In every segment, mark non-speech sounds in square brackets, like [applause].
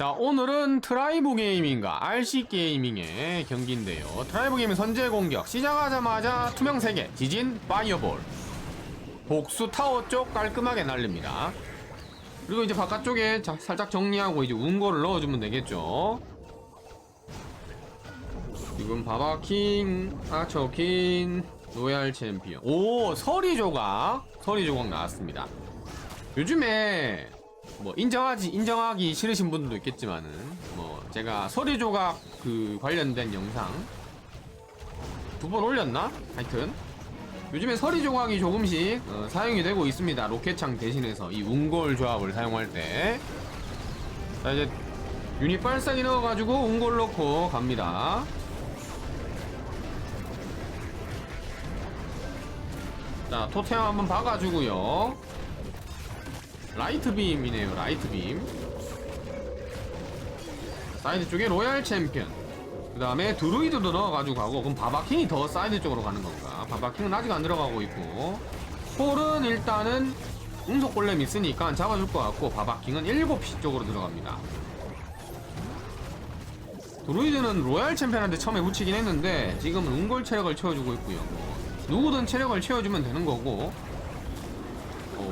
자, 오늘은 트라이브 게이밍과 RC 게이밍의 경기인데요. 트라이브 게이밍 선제 공격. 시작하자마자 투명 세계, 지진, 파이어볼. 복수 타워 쪽 깔끔하게 날립니다. 그리고 이제 바깥쪽에 자- 살짝 정리하고 이제 운거를 넣어주면 되겠죠. 지금 바바킹, 아처킹, 로얄 챔피언. 오, 서리 조각. 서리 조각 나왔습니다. 요즘에 뭐 인정하지 인정하기 싫으신 분들도 있겠지만은 뭐 제가 서리 조각 그 관련된 영상 두 번 올렸나? 하여튼 요즘에 서리 조각이 조금씩 어, 사용이 되고 있습니다. 로켓창 대신해서 이 웅골 조합을 사용할 때. 자 이제 유닛 발사기 넣어가지고 웅골 넣고 갑니다. 자 토템 한번 박아주고요. 라이트 빔이네요. 라이트 빔. 사이드 쪽에 로얄 챔피언. 그 다음에 드루이드도 넣어가지고 가고 그럼 바바킹이 더 사이드 쪽으로 가는 건가? 바바킹은 아직 안 들어가고 있고 폴은 일단은 운석 골렘 있으니까 잡아줄 것 같고 바바킹은 7시 쪽으로 들어갑니다. 드루이드는 로얄 챔피언한테 처음에 붙이긴 했는데 지금은 운골 체력을 채워주고 있고요. 뭐 누구든 체력을 채워주면 되는 거고 어,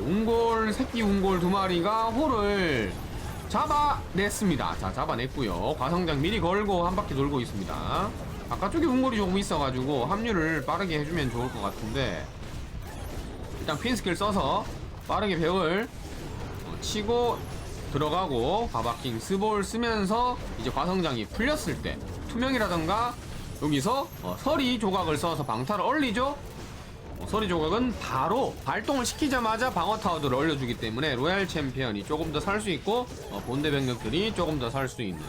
웅골 새끼 웅골 두 마리가 홀을 잡아냈습니다. 자 잡아냈고요. 과성장 미리 걸고 한 바퀴 돌고 있습니다. 바깥쪽에 웅골이 조금 있어가지고 합류를 빠르게 해주면 좋을 것 같은데 일단 퀸 스킬 써서 빠르게 벽을 어, 치고 들어가고 바바킹 스볼 쓰면서 이제 과성장이 풀렸을 때 투명이라던가 여기서 어, 서리 조각을 써서 방타를 얼리죠 어, 서리 조각은 바로 발동을 시키자마자 방어 타워들을 올려주기 때문에 로얄 챔피언이 조금 더 살 수 있고 어, 본대 병력들이 조금 더 살 수 있는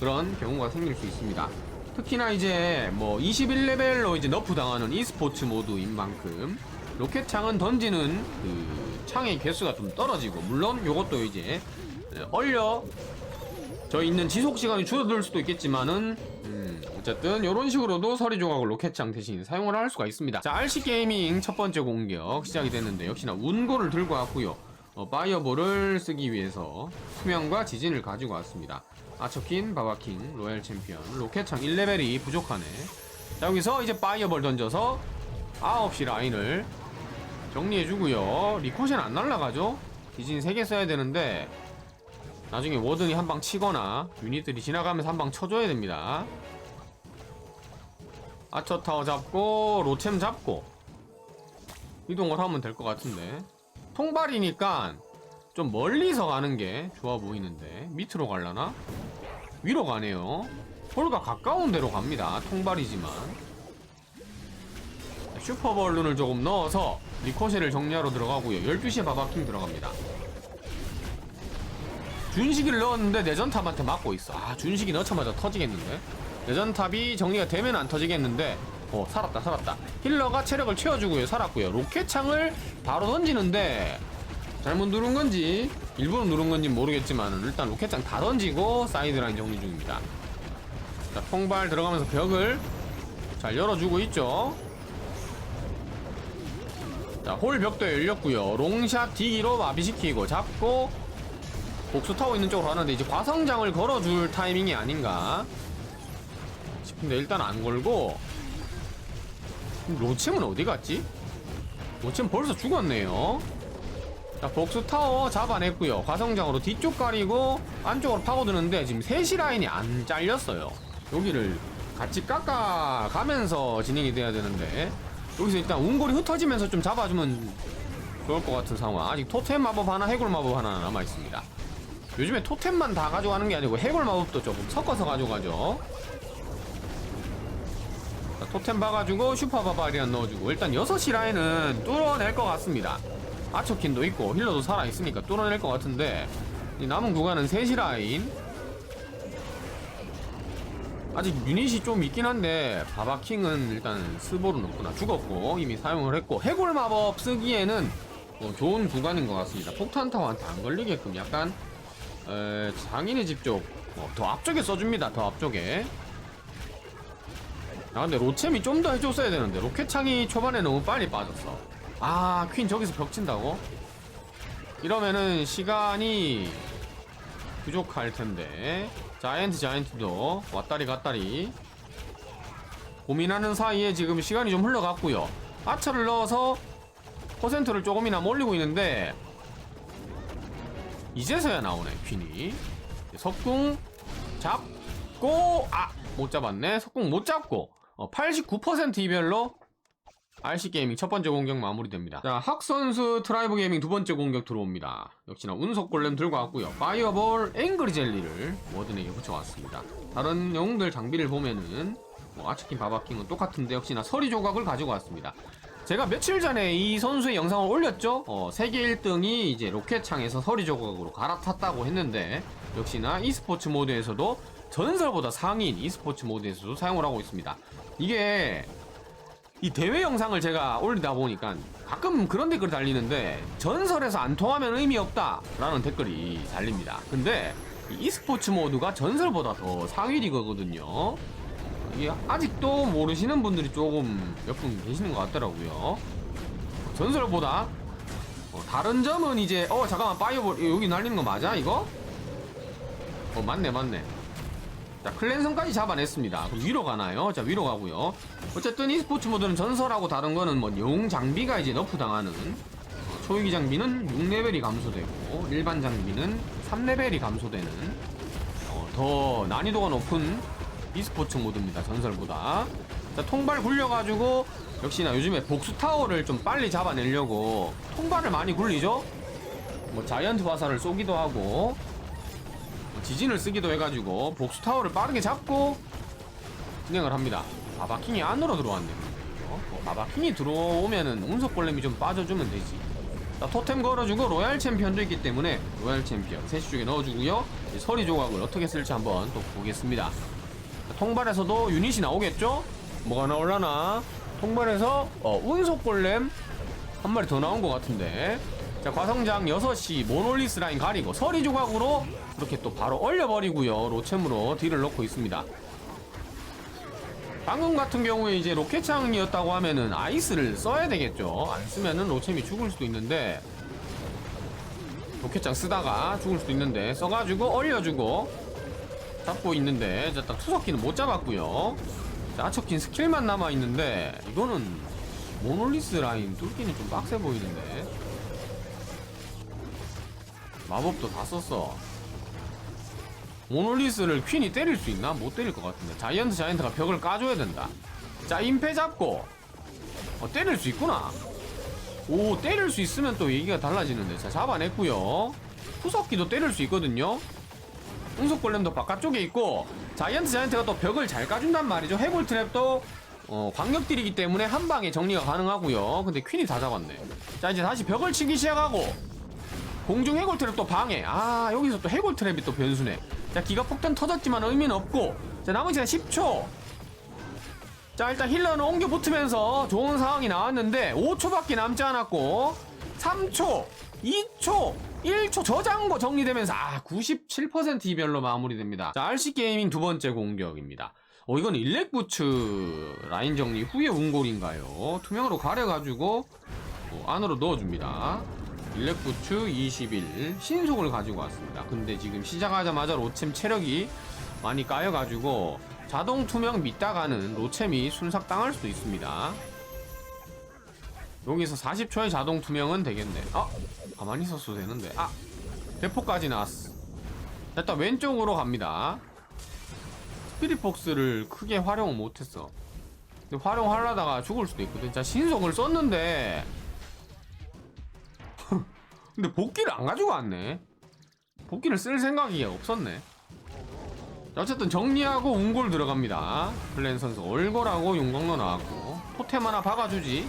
그런 경우가 생길 수 있습니다. 특히나 이제 뭐 21레벨로 이제 너프 당하는 e스포츠 모드인 만큼 로켓 창은 던지는 그 창의 개수가 좀 떨어지고 물론 요것도 이제 얼려 저 있는 지속 시간이 줄어들 수도 있겠지만은 음, 어쨌든 이런 식으로도 서리 조각을 로켓창 대신 사용을 할 수가 있습니다. 자, RC 게이밍 첫 번째 공격 시작이 됐는데 역시나 운고를 들고 왔고요. 어, 파이어볼을 쓰기 위해서 수명과 지진을 가지고 왔습니다. 아처킨, 바바킹, 로얄 챔피언, 로켓창 1레벨이 부족하네. 자, 여기서 이제 파이어볼 던져서 9시 라인을 정리해주고요. 리코션 안 날라가죠? 지진 3개 써야 되는데 나중에 워든이 한 방 치거나 유닛들이 지나가면서 한 방 쳐줘야 됩니다. 아처 타워 잡고 로템 잡고 이동을 하면 될 것 같은데 통발이니까 좀 멀리서 가는 게 좋아 보이는데 밑으로 갈라나? 위로 가네요. 홀과 가까운 데로 갑니다. 통발이지만 슈퍼벌룬을 조금 넣어서 리코시를 정리하러 들어가고요. 12시에 바바킹 들어갑니다. 준식이를 넣었는데 내전탑한테 맞고 있어. 아, 준식이 넣자마자 터지겠는데? 내전탑이 정리가 되면 안 터지겠는데, 어, 살았다, 살았다. 힐러가 체력을 채워주고요, 살았고요. 로켓창을 바로 던지는데, 잘못 누른 건지, 일부러 누른 건지 모르겠지만, 일단 로켓창 다 던지고, 사이드라인 정리 중입니다. 자, 통발 들어가면서 벽을 잘 열어주고 있죠. 자, 홀 벽도 열렸고요. 롱샷 디기로 마비시키고 잡고, 복수 타고 있는 쪽으로 가는데 이제 과성장을 걸어줄 타이밍이 아닌가 싶은데 일단 안 걸고. 로챔은 어디 갔지? 로챔 벌써 죽었네요. 자 복수 타워 잡아냈고요. 과성장으로 뒤쪽 가리고 안쪽으로 파고드는데 지금 셋이 라인이 안 잘렸어요. 여기를 같이 깎아가면서 진행이 돼야 되는데. 여기서 일단 운골이 흩어지면서 좀 잡아주면 좋을 것 같은 상황. 아직 토템 마법 하나 해골 마법 하나 남아있습니다. 요즘에 토템만 다 가져가는 게 아니고 해골 마법도 조금 섞어서 가져가죠. 자, 토템 봐가지고 슈퍼 바바리안 넣어주고 일단 6시 라인은 뚫어낼 것 같습니다. 아처킨도 있고 힐러도 살아있으니까 뚫어낼 것 같은데 이 남은 구간은 3시 라인 아직 유닛이 좀 있긴 한데 바바킹은 일단 스보르 넣구나 죽었고 이미 사용을 했고 해골 마법 쓰기에는 뭐 좋은 구간인 것 같습니다. 폭탄 타워한테 안 걸리게끔 약간 에, 장인의 집 쪽, 어, 더 앞쪽에 써줍니다. 더 앞쪽에. 아, 근데 로챔이 좀 더 해줬어야 되는데, 로켓창이 초반에 너무 빨리 빠졌어. 아, 퀸 저기서 벽 친다고? 이러면은 시간이 부족할 텐데. 자이언트 자이언트도. 왔다리 갔다리. 고민하는 사이에 지금 시간이 좀 흘러갔고요. 아처를 넣어서 퍼센트를 조금이나 몰리고 있는데 이제서야 나오네 퀸이. 석궁 잡고 아 못 잡았네. 석궁 못 잡고 어, 89% 이별로 RC 게이밍 첫 번째 공격 마무리됩니다. 자, 학 선수 트라이브 게이밍 두 번째 공격 들어옵니다. 역시나 운석 골렘 들고 왔고요. 파이어볼 앵그리 젤리를 워든에게 붙여왔습니다. 다른 영웅들 장비를 보면은 뭐 아치킨 바바킹은 똑같은데 역시나 서리 조각을 가지고 왔습니다. 제가 며칠 전에 이 선수의 영상을 올렸죠? 어, 세계 1등이 이제 로켓창에서 서리 조각으로 갈아탔다고 했는데 역시나 e스포츠 모드에서도 전설보다 상위인 e스포츠 모드에서도 사용을 하고 있습니다. 이게 이 대회 영상을 제가 올리다 보니까 가끔 그런 댓글 달리는데 전설에서 안 통하면 의미 없다 라는 댓글이 달립니다. 근데 이 e스포츠 모드가 전설보다 더 상위 리그거든요. 이게 아직도 모르시는 분들이 조금 몇 분 계시는 것 같더라고요. 전설보다 어, 다른 점은 이제 어 잠깐만 파이어볼 여기 날리는 거 맞아 이거? 어 맞네 맞네. 자 클랜성까지 잡아냈습니다. 그럼 위로 가나요? 자 위로 가고요. 어쨌든 e스포츠 모드는 전설하고 다른 거는 뭐 영웅 장비가 이제 너프 당하는 어, 초위기 장비는 6레벨이 감소되고 일반 장비는 3레벨이 감소되는 어, 더 난이도가 높은 e스포츠 모드입니다. 전설보다. 자 통발 굴려가지고 역시나 요즘에 복수 타워를 좀 빨리 잡아내려고 통발을 많이 굴리죠. 뭐 자이언트 화살을 쏘기도 하고 뭐 지진을 쓰기도 해가지고 복수 타워를 빠르게 잡고 진행을 합니다. 바바킹이 안으로 들어왔네요. 어? 뭐 바바킹이 들어오면은 운석골렘이 좀 빠져주면 되지. 자, 토템 걸어주고 로얄 챔피언도 있기 때문에 로얄 챔피언 셋시 쪽에 넣어주고요. 서리 조각을 어떻게 쓸지 한번 또 보겠습니다. 자, 통발에서도 유닛이 나오겠죠? 뭐가 나올라나? 통발에서 어, 운석골렘 한 마리 더 나온 것 같은데 자 과성장 6시 모놀리스 라인 가리고 서리 조각으로 이렇게 또 바로 얼려버리고요. 로챔으로 딜을 넣고 있습니다. 방금 같은 경우에 이제 로켓창이었다고 하면은 아이스를 써야 되겠죠. 안 쓰면은 로챔이 죽을 수도 있는데 로켓창 쓰다가 죽을 수도 있는데 써가지고 얼려주고 잡고 있는데 자딱 투석기는 못 잡았고요. 자 아처킨 스킬만 남아있는데 이거는 모놀리스 라인 뚫기는 좀 빡세 보이는데. 마법도 다 썼어 모놀리스를 퀸이 때릴 수 있나? 못 때릴 것 같은데. 자이언트 자이언트가 벽을 까줘야 된다. 자 임페 잡고. 어 때릴 수 있구나. 오 때릴 수 있으면 또 얘기가 달라지는데. 자 잡아냈고요. 후석기도 때릴 수 있거든요. 응속 골렘도 바깥쪽에 있고. 자이언트 자이언트가 또 벽을 잘 까준단 말이죠. 해골 트랩도 어, 광역딜이기 때문에 한 방에 정리가 가능하고요. 근데 퀸이 다 잡았네. 자 이제 다시 벽을 치기 시작하고. 공중 해골 트랩 또 방해. 아 여기서 또 해골 트랩이 또 변수네 자 기가 폭탄 터졌지만 의미는 없고 자 남은 시간 10초. 자 일단 힐러는 옮겨 붙으면서 좋은 상황이 나왔는데 5초밖에 남지 않았고 3초 2초 1초 저장고 정리되면서 아 97% 이별로 마무리됩니다. 자 RC 게이밍 두 번째 공격입니다. 어 이건 일렉부츠 라인 정리 후에 운골인가요? 투명으로 가려가지고 어, 안으로 넣어줍니다 일렉부츠 21 신속을 가지고 왔습니다. 근데 지금 시작하자마자 로챔 체력이 많이 까여가지고 자동 투명 믿다가는 로챔이 순삭당할 수도 있습니다. 여기서 40초의 자동 투명은 되겠네. 아 가만히 있었어도 되는데. 아 대포까지 나왔어. 일단 왼쪽으로 갑니다. 스피릿폭스를 크게 활용 못했어. 근데 활용하려다가 죽을 수도 있거든. 자 신속을 썼는데 근데 복귀를 안 가지고 왔네. 복귀를 쓸 생각이 없었네. 자, 어쨌든 정리하고 운골 들어갑니다. 플랜 선수 얼골하고 용광로 나왔고 토템 하나 박아주지.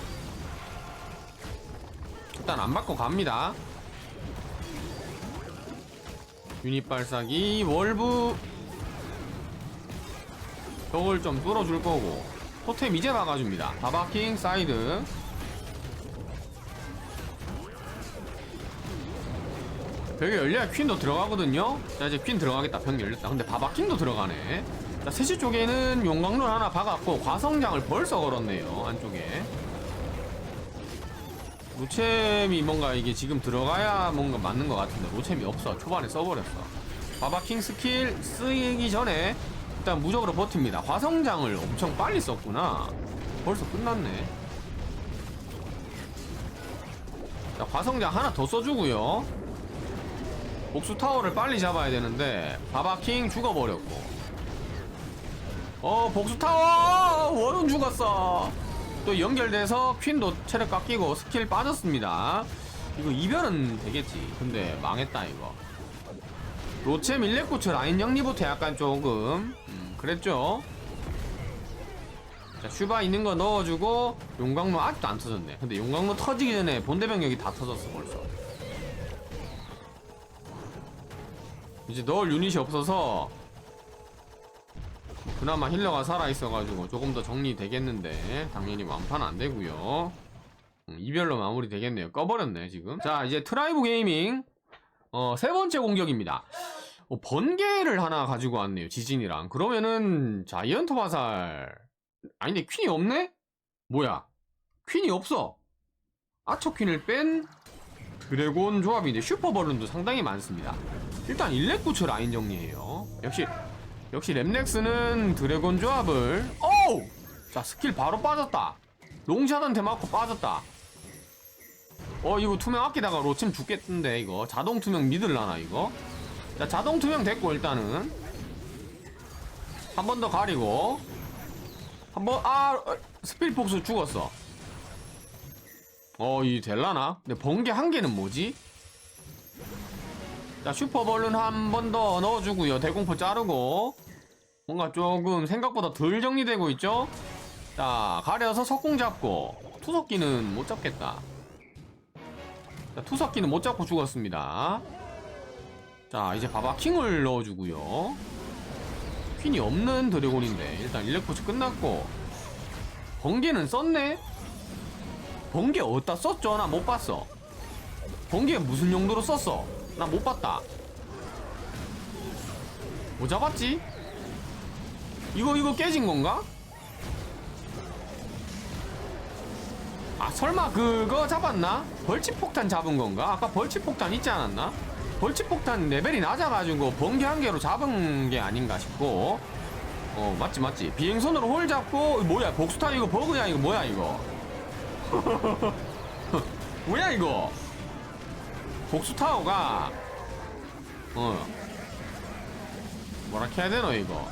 일단 안 받고 갑니다. 유닛 발사기 월브. 벽을 좀 뚫어줄 거고 토템 이제 박아줍니다. 바바킹 사이드 벽에 열려야 퀸도 들어가거든요 자 이제 퀸 들어가겠다 벽 열렸다 근데 바바킹도 들어가네 자 3시 쪽에는 용광로 하나 박았고 과성장을 벌써 걸었네요 안쪽에 로챔이 뭔가 이게 지금 들어가야 뭔가 맞는 것 같은데 로챔이 없어 초반에 써버렸어 바바킹 스킬 쓰기 전에 일단 무적으로 버팁니다. 화성장을 엄청 빨리 썼구나. 벌써 끝났네. 자, 화성장 하나 더 써주고요. 복수 타워를 빨리 잡아야 되는데 바바킹 죽어버렸고. 어 복수 타워 원운 죽었어. 또 연결돼서 퀸도 체력 깎이고 스킬 빠졌습니다. 이거 이별은 되겠지. 근데 망했다 이거. 로체 밀레코츠 라인 정리부터 약간 조금 음, 그랬죠. 자 슈바 있는 거 넣어주고 용광로 아직도 안 터졌네. 근데 용광로 터지기 전에 본대 병력이 다 터졌어 벌써. 이제 넣을 유닛이 없어서 그나마 힐러가 살아있어가지고 조금 더 정리되겠는데 당연히 완판 안되고요. 음, 이별로 마무리 되겠네요. 꺼버렸네 지금. 자 이제 트라이브 게이밍. 어, 세 번째 공격입니다. 어, 번개를 하나 가지고 왔네요 지진이랑. 그러면은 자이언트 화살. 아닌데 퀸이 없네? 뭐야? 퀸이 없어. 아처 퀸을 뺀 드래곤 조합인데 슈퍼 버룬도 상당히 많습니다 일단 일렉구츠 라인 정리해요. 역시 역시 랩렉스는 드래곤 조합을 오우! 자 스킬 바로 빠졌다. 롱샷한테 맞고 빠졌다. 어 이거 투명 아끼다가 로침 죽겠던데 이거. 자동 투명 믿을라나 이거? 자 자동 투명 됐고 일단은. 한 번 더 가리고. 한 번 아 어, 스필 폭스 죽었어. 어 이 될라나? 근데 번개 한 개는 뭐지? 자 슈퍼벌룬 한 번 더 넣어주고요. 대공포 자르고. 뭔가 조금 생각보다 덜 정리되고 있죠? 자 가려서 석궁 잡고 투석기는 못 잡겠다. 자 투석기는 못 잡고 죽었습니다. 자 이제 봐봐. 킹을 넣어주고요. 퀸이 없는 드래곤인데 일단 일렉포츠 끝났고. 번개는 썼네? 번개 어디다 썼죠? 나 못 봤어. 번개 무슨 용도로 썼어 나 못 봤다. 뭐 잡았지? 이거 이거 깨진 건가? 아 설마 그거 잡았나? 벌집 폭탄 잡은 건가? 아까 벌집 폭탄 있지 않았나? 벌집 폭탄 레벨이 낮아가지고 번개 한 개로 잡은 게 아닌가 싶고 어 맞지 맞지 비행선으로 홀 잡고 뭐야 복수탄 이거 버그야 이거 뭐야 이거 [laughs] 뭐야 이거 복수 타워가 어. 뭐라 해야 되노 이거?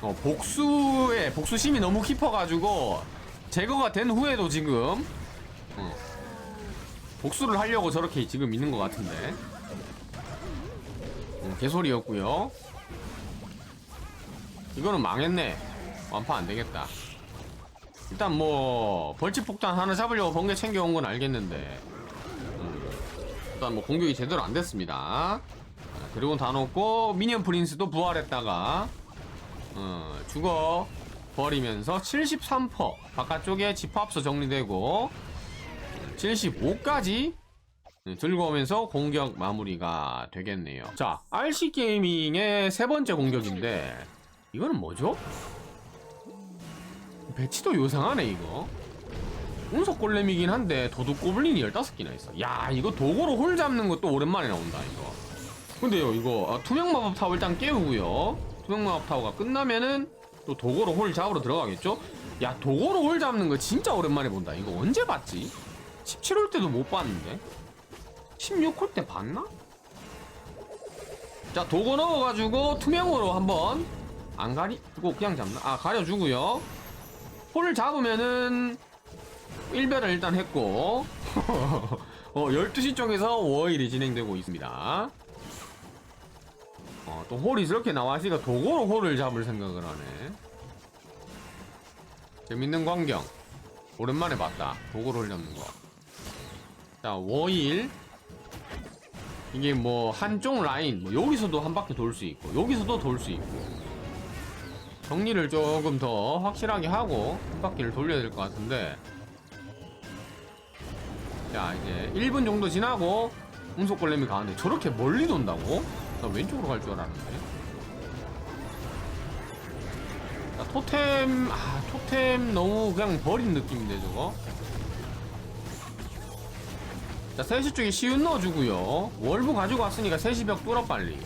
어 복수에 복수심이 너무 깊어가지고 제거가 된 후에도 지금 어. 복수를 하려고 저렇게 지금 있는 것 같은데. 어, 개소리였고요. 이거는 망했네. 완파 안 되겠다. 일단 뭐 벌집 폭탄 하나 잡으려고 번개 챙겨온 건 알겠는데 일단 뭐 공격이 제대로 안 됐습니다. 그리고 다 놓고 미니언 프린스도 부활했다가 어, 죽어 버리면서 73% 바깥쪽에 집합서 정리되고 75까지 들고 오면서 공격 마무리가 되겠네요. 자, RC 게이밍의 세 번째 공격인데 이거는 뭐죠? 배치도 요상하네 이거. 운석 골렘이긴 한데 도둑 고블린이 15개나 있어. 야 이거 도구로 홀 잡는 것도 오랜만에 나온다 이거. 근데요 이거 아, 투명 마법 타워 일단 깨우고요. 투명 마법 타워가 끝나면은 또 도구로 홀 잡으러 들어가겠죠? 야 도구로 홀 잡는 거 진짜 오랜만에 본다. 이거 언제 봤지? 17홀 때도 못 봤는데? 16홀 때 봤나? 자 도구 넣어가지고 투명으로 한번 안 가리고 그냥 잡나? 아 가려주고요. 홀을 잡으면은 1배를 일단 했고. [laughs] 어, 12시 쪽에서 워일이 진행되고 있습니다. 어, 또 홀이 이렇게 나와있으니까 도구로 홀을 잡을 생각을 하네. 재밌는 광경. 오랜만에 봤다. 도구로 홀 잡는 거자 워일. 이게 뭐 한쪽 라인 뭐 여기서도 한 바퀴 돌 수 있고 여기서도 돌 수 있고. 정리를 조금 더 확실하게 하고 한 바퀴를 돌려야 될 것 같은데 자 이제 1분 정도 지나고 운석골렘이 가는데 저렇게 멀리 돈다고? 나 왼쪽으로 갈 줄 알았는데. 자 토템 아 토템 너무 그냥 버린 느낌인데 저거? 자 3시 쪽에 시윤 넣어주고요. 월부 가지고 왔으니까 3시 벽 뚫어 빨리.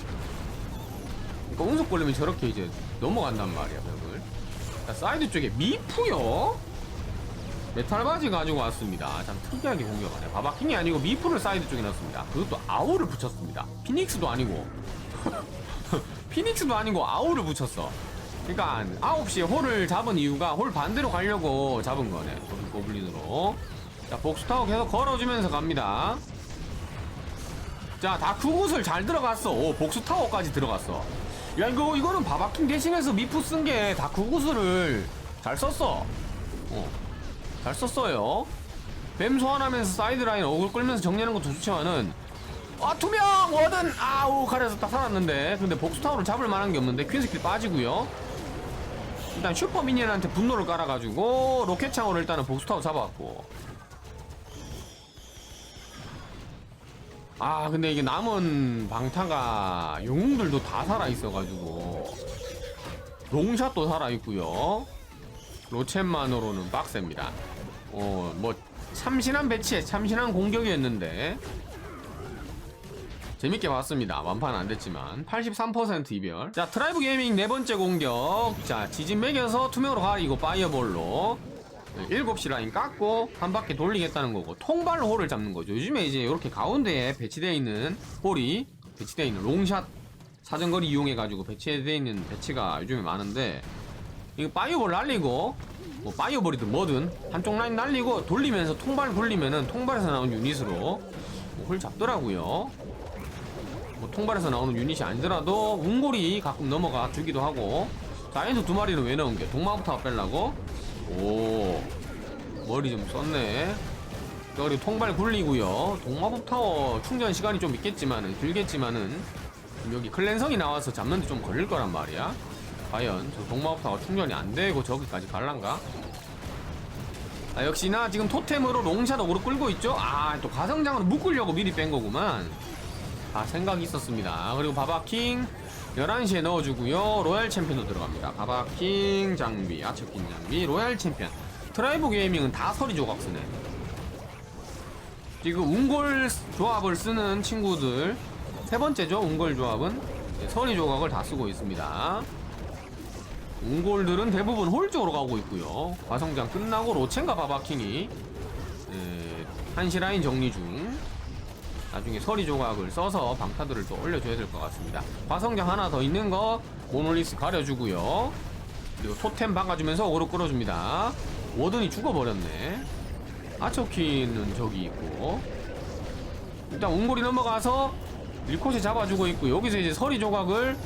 그러니까 걸리면 저렇게 이제 넘어간단 말이야 벽을. 자 사이드 쪽에 미프요 메탈 바지 가지고 왔습니다. 참 특이하게 공격하네 바바킹이 아니고 미프를 사이드 쪽에 넣었습니다. 그것도 아우를 붙였습니다. 피닉스도 아니고. [laughs] 피닉스도 아니고 아우를 붙였어. 그러니까 9시에 홀을 잡은 이유가 홀 반대로 가려고 잡은 거네. 고블린으로. 자 복수타워 계속 걸어주면서 갑니다. 자 다크굿을 잘 들어갔어. 오 복수타워까지 들어갔어. 야 이거 이거는 바바킹 대신해서 미프 쓴 게 다크굿을 잘 썼어. 어, 잘 썼어요. 뱀 소환하면서 사이드라인 어글 끌면서 정리하는 것도 좋지만은 아 투명 워든 아우 가려서 딱 살았는데. 근데 복수타워를 잡을 만한 게 없는데 퀸스킬 빠지고요. 일단 슈퍼 미니언한테 분노를 깔아가지고 로켓 창으로 일단은 복수타워 잡아왔고. 아 근데 이게 남은 방타가 영웅들도 다 살아있어가지고. 롱샷도 살아있고요 로첸만으로는 빡셉니다 어 뭐 참신한 배치에 참신한 공격이었는데 재밌게 봤습니다. 완판 안 됐지만 83% 이별. 자 트라이브 게이밍 네 번째 공격. 자 지진 매겨서 투명으로 가리고 파이어볼로 7시 라인 깎고 한 바퀴 돌리겠다는 거고 통발로 홀을 잡는 거죠. 요즘에 이제 이렇게 가운데에 배치되어 있는 홀이 배치되어 있는 롱샷 사정거리 이용해 가지고 배치되어 있는 배치가 요즘에 많은데 이거 파이어볼 날리고 뭐 파이어볼이든 뭐든 한쪽 라인 날리고 돌리면서 통발 굴리면은 통발에서 나온 유닛으로 뭐홀 잡더라고요. 뭐 통발에서 나오는 유닛이 아니더라도 웅골이 가끔 넘어가 주기도 하고 자이언트 두 마리는 왜 넣은 게 동마부터 빼려고? 오 머리 좀 썼네. 자, 그리고 통발 굴리고요. 타워 충전 시간이 좀 있겠지만은 길겠지만은 여기 클랜성이 나와서 잡는데 좀 걸릴 거란 말이야 과연 저 동마법 타워 충전이 안 되고 저기까지 갈란가? 아, 역시나 지금 토템으로 어그로 끌고 있죠? 아 또 가성장으로 묶으려고 미리 뺀 거구만. 아 생각이 있었습니다. 그리고 바바킹 11시에 넣어주고요. 로얄 챔피언도 들어갑니다. 바바킹 장비 아처킨 장비 로얄 챔피언. 트라이브 게이밍은 다 서리 조각 쓰네. 지금 웅골 조합을 쓰는 친구들 세 번째죠? 웅골 조합은? 네, 서리 조각을 다 쓰고 있습니다 웅골들은 대부분 홀 쪽으로 가고 있고요 과성장 끝나고 로첸과 바바킹이 네, 한시 라인 정리 중 나중에 서리 조각을 써서 방타들을 또 올려줘야 될 것 같습니다. 화성장 하나 더 있는 거 모놀리스 가려주고요. 그리고 토템 박아주면서 오로 끌어줍니다. 워든이 죽어버렸네. 아초키는 저기 있고 일단 웅골이 넘어가서 일코시 잡아주고 있고 여기서 이제 서리 조각을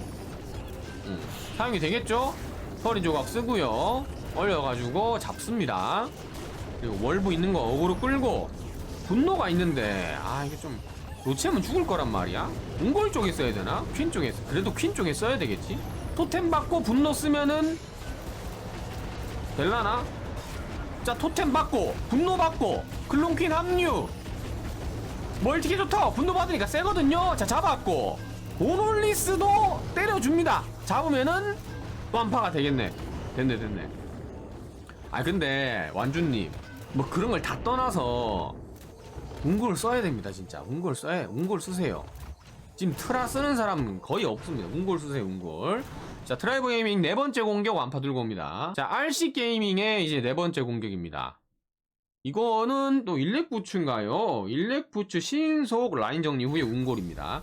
음, 사용이 되겠죠? 서리 조각 쓰고요. 올려가지고 잡습니다. 그리고 월부 있는 거 어그로 끌고 분노가 있는데 아 이게 좀 로체면 죽을 거란 말이야 웅골 쪽에 써야 되나? 퀸 쪽에 써- 그래도 퀸 쪽에 써야 되겠지 토템 받고 분노 쓰면은 될라나? 자 토템 받고 분노 받고 클론퀸 합류 멀티기 좋다 분노 받으니까 세거든요 자 잡았고 오놀리스도 때려줍니다 잡으면은 완파가 되겠네. 됐네 됐네. 아 근데 완주님 뭐 그런 걸 다 떠나서 웅골 써야 됩니다 진짜. 웅골 써야 웅골 쓰세요. 지금 트라 쓰는 사람은 거의 없습니다. 웅골 쓰세요 웅골 자 트라이브 게이밍 네 번째 공격 완파 들고 옵니다. 자 RC 게이밍의 이제 네 번째 공격입니다. 이거는 또 일렉부츠인가요? 일렉부츠 신속 라인 정리 후에 웅골입니다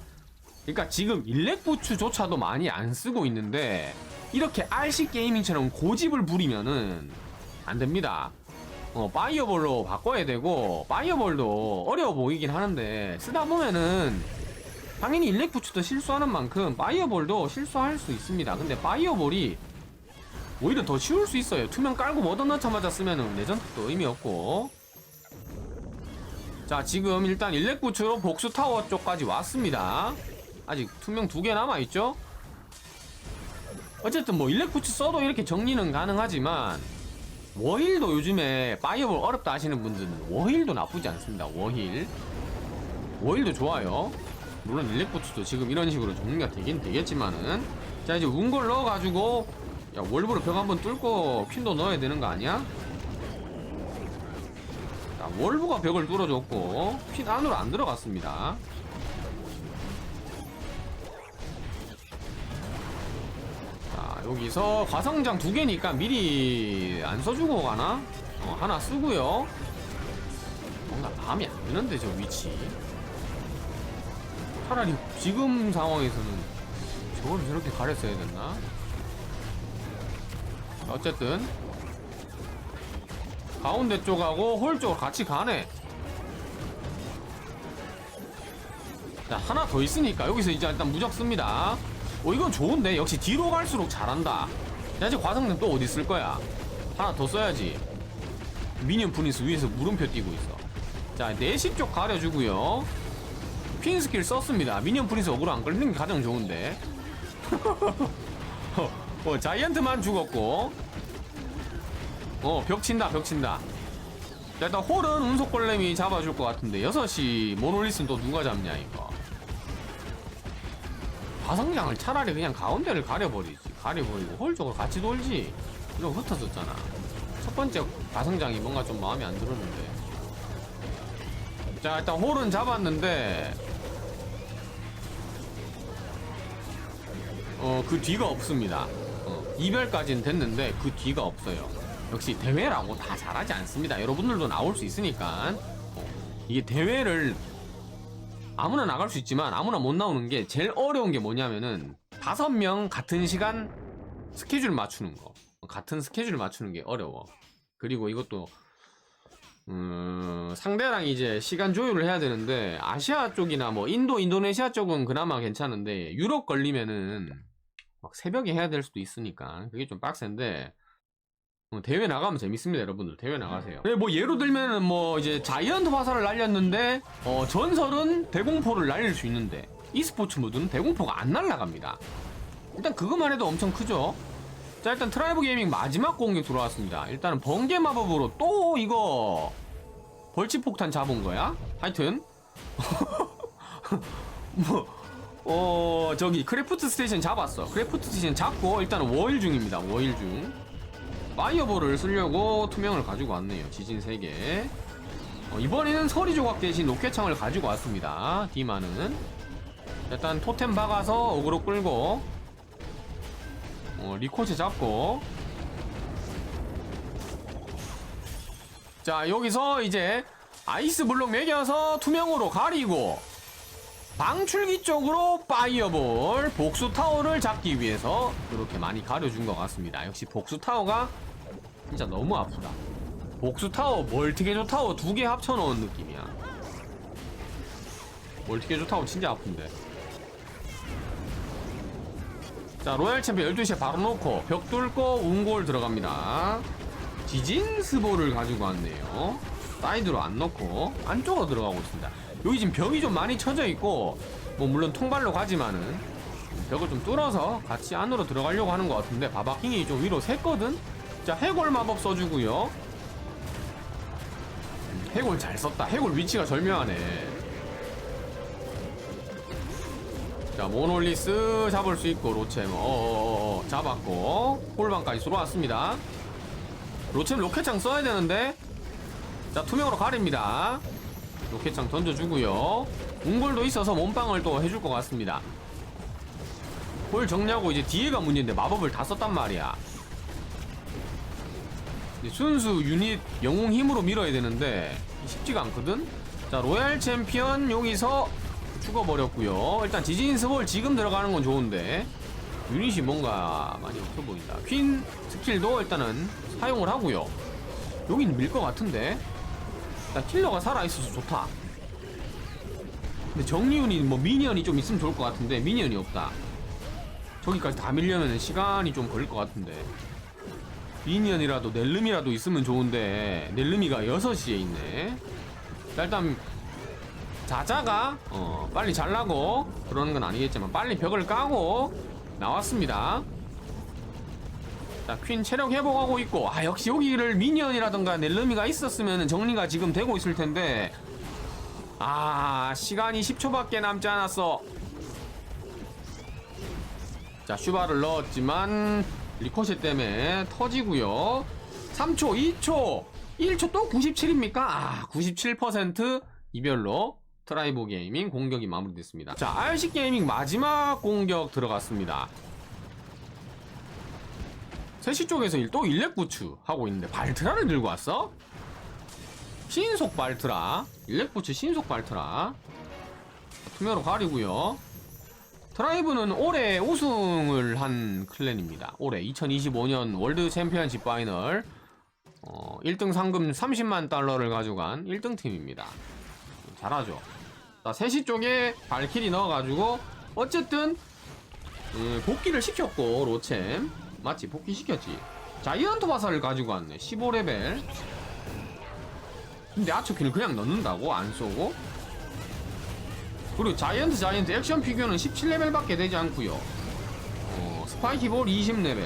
그러니까 지금 일렉부츠조차도 많이 안 쓰고 있는데 이렇게 RC 게이밍처럼 고집을 부리면은 안 됩니다 어, 파이어볼로 바꿔야 되고 파이어볼도 어려워 보이긴 하는데 쓰다 보면은 당연히 일렉부츠도 실수하는 만큼 파이어볼도 실수할 수 있습니다. 근데 파이어볼이 오히려 더 쉬울 수 있어요. 투명 깔고 뭐든 넣자마자 쓰면은 레전드도 의미 없고 자 지금 일단 일렉부츠로 복수 타워 쪽까지 왔습니다. 아직 투명 두 개 남아 있죠? 어쨌든 뭐 일렉부츠 써도 이렇게 정리는 가능하지만 워힐도 요즘에 파이어볼 어렵다 하시는 분들은 워힐도 나쁘지 않습니다. 워힐. 워힐도 좋아요. 물론 일렉부츠도 지금 이런 식으로 정리가 되긴 되겠지만은 자 이제 운걸 넣어가지고 야 월브로 벽 한번 뚫고 퀸도 넣어야 되는 거 아니야? 자 월브가 벽을 뚫어줬고 퀸 안으로 안 들어갔습니다. 여기서 과성장 두 개니까 미리 안 써주고 가나? 어, 하나 쓰고요. 뭔가 마음에 안 드는데 저 위치. 차라리 지금 상황에서는 저걸 저렇게 가렸어야 됐나? 어쨌든 가운데 쪽하고 홀 쪽으로 같이 가네. 자 하나 더 있으니까 여기서 이제 일단 무적 씁니다. 어 이건 좋은데 역시 뒤로 갈수록 잘한다. 야 이제 과성님 또 어디 쓸 거야? 하나 더 써야지. 미니언 프린스 위에서 물음표 띄고 있어. 자 내시 쪽 가려주고요. 퀸 스킬 썼습니다. 미니언 프린스 어그로 안 걸리는 게 가장 좋은데. 어, [laughs] 어, 자이언트만 죽었고. 어, 벽 친다, 벽 친다. 자, 일단 홀은 운석골렘이 잡아줄 것 같은데 6시 모놀리스는 또 누가 잡냐 이거 화성장을 차라리 그냥 가운데를 가려버리지. 가려버리고 홀 쪽으로 같이 돌지. 이러고 흩어졌잖아. 첫 번째 가성장이 뭔가 좀 마음에 안 들었는데. 자 일단 홀은 잡았는데. 어 그 뒤가 없습니다. 어, 이별까지는 됐는데 그 뒤가 없어요. 역시 대회라고 다 잘하지 않습니다. 여러분들도 나올 수 있으니까. 어, 이게 대회를 아무나 나갈 수 있지만 아무나 못 나오는 게 제일 어려운 게 뭐냐면은 다섯 명 같은 시간 스케줄 맞추는 거. 같은 스케줄 맞추는 게 어려워. 그리고 이것도 음, 상대랑 이제 시간 조율을 해야 되는데 아시아 쪽이나 뭐 인도, 인도네시아 쪽은 그나마 괜찮은데 유럽 걸리면은 막 새벽에 해야 될 수도 있으니까 그게 좀 빡센데 어, 대회 나가면 재밌습니다, 여러분들. 대회 나가세요. 네, 뭐 예로 들면은 뭐 이제 자이언트 화살을 날렸는데 어, 전설은 대공포를 날릴 수 있는데 e스포츠 모드는 대공포가 안 날아갑니다. 일단 그것만 해도 엄청 크죠. 자, 일단 트라이브 게이밍 마지막 공격 들어왔습니다. 일단은 번개 마법으로 또 이거 벌집 폭탄 잡은 거야? 하여튼 [laughs] 뭐 어, 저기 크래프트 스테이션 잡았어. 크래프트 스테이션 잡고 일단은 워일 중입니다. 워일 중. 파이어볼을 쓰려고 투명을 가지고 왔네요. 지진 3개. 어, 이번에는 서리 조각 대신 로켓창을 가지고 왔습니다. 디마는. 일단 토템 박아서 어그로 끌고 어, 리코치 잡고 자 여기서 이제 아이스 블록 매겨서 투명으로 가리고 방출기 쪽으로 파이어볼 복수 타워를 잡기 위해서 그렇게 많이 가려준 것 같습니다. 역시 복수 타워가 진짜 너무 아프다. 복수 타워, 멀티게조 타워 두 개 합쳐놓은 느낌이야. 멀티게조 타워 진짜 아픈데. 자, 로얄 챔피언 12시에 바로 놓고 벽 뚫고 운골 들어갑니다. 지진 스볼을 가지고 왔네요. 사이드로 안 넣고 안쪽으로 들어가고 있습니다. 여기 지금 벽이 좀 많이 쳐져 있고 뭐 물론 통발로 가지만은 벽을 좀 뚫어서 같이 안으로 들어가려고 하는 것 같은데 바바킹이 좀 위로 샜거든? 자 해골 마법 써주고요. 음, 해골 잘 썼다. 해골 위치가 절묘하네. 자 모놀리스 잡을 수 있고 로챔. 어어어 잡았고 홀방까지 들어왔습니다. 로챔 로켓창 써야 되는데. 자 투명으로 가립니다. 로켓창 던져주고요. 웅골도 있어서 몸빵을 또 해줄 것 같습니다. 홀 정리하고 이제 뒤에가 문제인데 마법을 다 썼단 말이야 순수 유닛 영웅 힘으로 밀어야 되는데 쉽지가 않거든. 자 로얄 챔피언 여기서 죽어버렸고요. 일단 지진 스볼 지금 들어가는 건 좋은데 유닛이 뭔가 많이 없어 보인다. 퀸 스킬도 일단은 사용을 하고요. 여기는 밀 것 같은데. 일단 킬러가 살아있어서 좋다. 근데 정리운이 뭐 미니언이 좀 있으면 좋을 것 같은데 미니언이 없다. 저기까지 다 밀려면 시간이 좀 걸릴 것 같은데 미니언이라도 넬름이라도 있으면 좋은데 넬름이가 6시에 있네. 자, 일단 자자가 어, 빨리 잘라고. 그러는 건 아니겠지만 빨리 벽을 까고 나왔습니다. 자, 퀸 체력 회복하고 있고, 아, 역시 여기를 미니언이라던가 넬르미가 있었으면 정리가 지금 되고 있을 텐데, 아, 시간이 10초밖에 남지 않았어. 자, 슈바를 넣었지만, 리코시 때문에 터지고요 3초, 2초, 1초 또 97입니까? 아, 97% 이별로 트라이보 게이밍 공격이 마무리됐습니다. 자, RC 게이밍 마지막 공격 들어갔습니다. 세시 쪽에서 일- 또 일렉 부츠 하고 있는데 발트라를 들고 왔어? 신속 발트라 일렉 부츠 신속 발트라 투명으로 가리고요 트라이브는 올해 우승을 한 클랜입니다. 올해 2025년 월드 챔피언십 파이널. 어, 1등 상금 30만 달러를 가져간 1등 팀입니다. 잘하죠? 자 3시 쪽에 발키리 넣어가지고 어쨌든 음, 복귀를 시켰고 로챔. 맞지 복귀 시켰지. 자이언트 화살을 가지고 왔네. 15레벨. 근데 아초키를 그냥 넣는다고? 안 쏘고 그리고 자이언트 자이언트. 액션 피규어는 17레벨밖에 되지 않고요. 어, 스파이키볼 20레벨.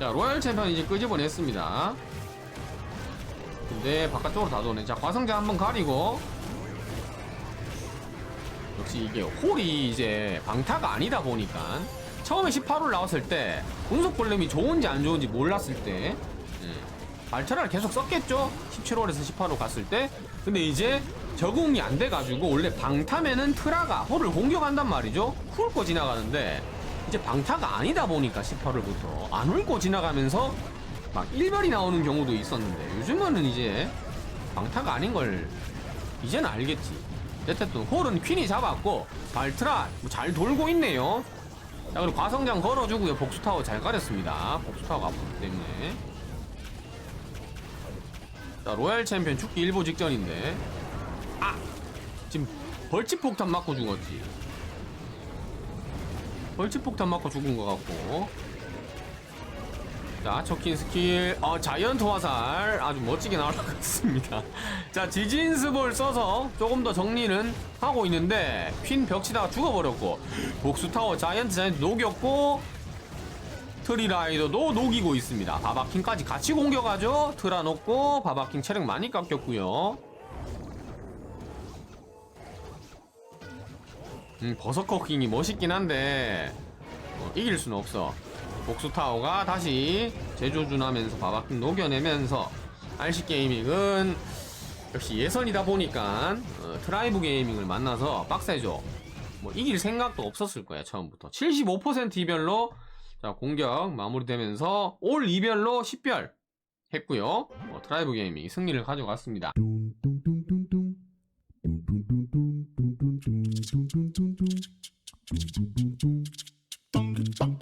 자 로얄 챔피언 이제 끄집어냈습니다. 근데 바깥쪽으로 다 도네. 자 과성자 한번 가리고. 역시 이게 홀이 이제 방타가 아니다 보니까. 처음에 18홀 나왔을 때 운석 볼렘이 좋은지 안 좋은지 몰랐을 때 예, 발차를 계속 썼겠죠? 17홀에서 18홀 갔을 때. 근데 이제 적응이 안 돼가지고 원래 방타면은 트라가 홀을 공격한단 말이죠. 훑고 지나가는데 이제 방타가 아니다 보니까 18홀부터 안 훑고 지나가면서 막 일별이 나오는 경우도 있었는데 요즘은 이제 방타가 아닌 걸 이제는 알겠지. 어쨌든 홀은 퀸이 잡았고 발트라 뭐잘 돌고 있네요. 자 그리고 과성장 걸어주고요. 복수타워 잘 가렸습니다. 복수타워가 아프기 때문에. 자 로얄 챔피언 죽기 일보 직전인데 아 지금 벌집 폭탄 맞고 죽었지 벌집 폭탄 맞고 죽은 것 같고 자, 초킨 스킬, 어, 자이언트 화살 아주 멋지게 날아갔습니다. [laughs] 자, 지진스볼 써서 조금 더 정리는 하고 있는데 퀸 벽치다가 죽어버렸고 복수타워 자이언트 자이언트 녹였고 트리라이더도 녹이고 있습니다. 바바킹까지 같이 공격하죠. 트라 놓고 바바킹 체력 많이 깎였고요. 음, 버서커킹이 멋있긴 한데 어, 이길 수는 없어. 복수타워가 다시 재조준하면서 바바킹 녹여내면서 RC 게이밍은 역시 예선이다 보니까 어, 트라이브 게이밍을 만나서 빡세죠. 뭐 이길 생각도 없었을 거야 처음부터. 75% 이별로 자 공격 마무리되면서 올 이별로 10별 했고요. 어, 트라이브 게이밍이 승리를 가져갔습니다. 뚱뚱뚱 뚱뚱뚱뚱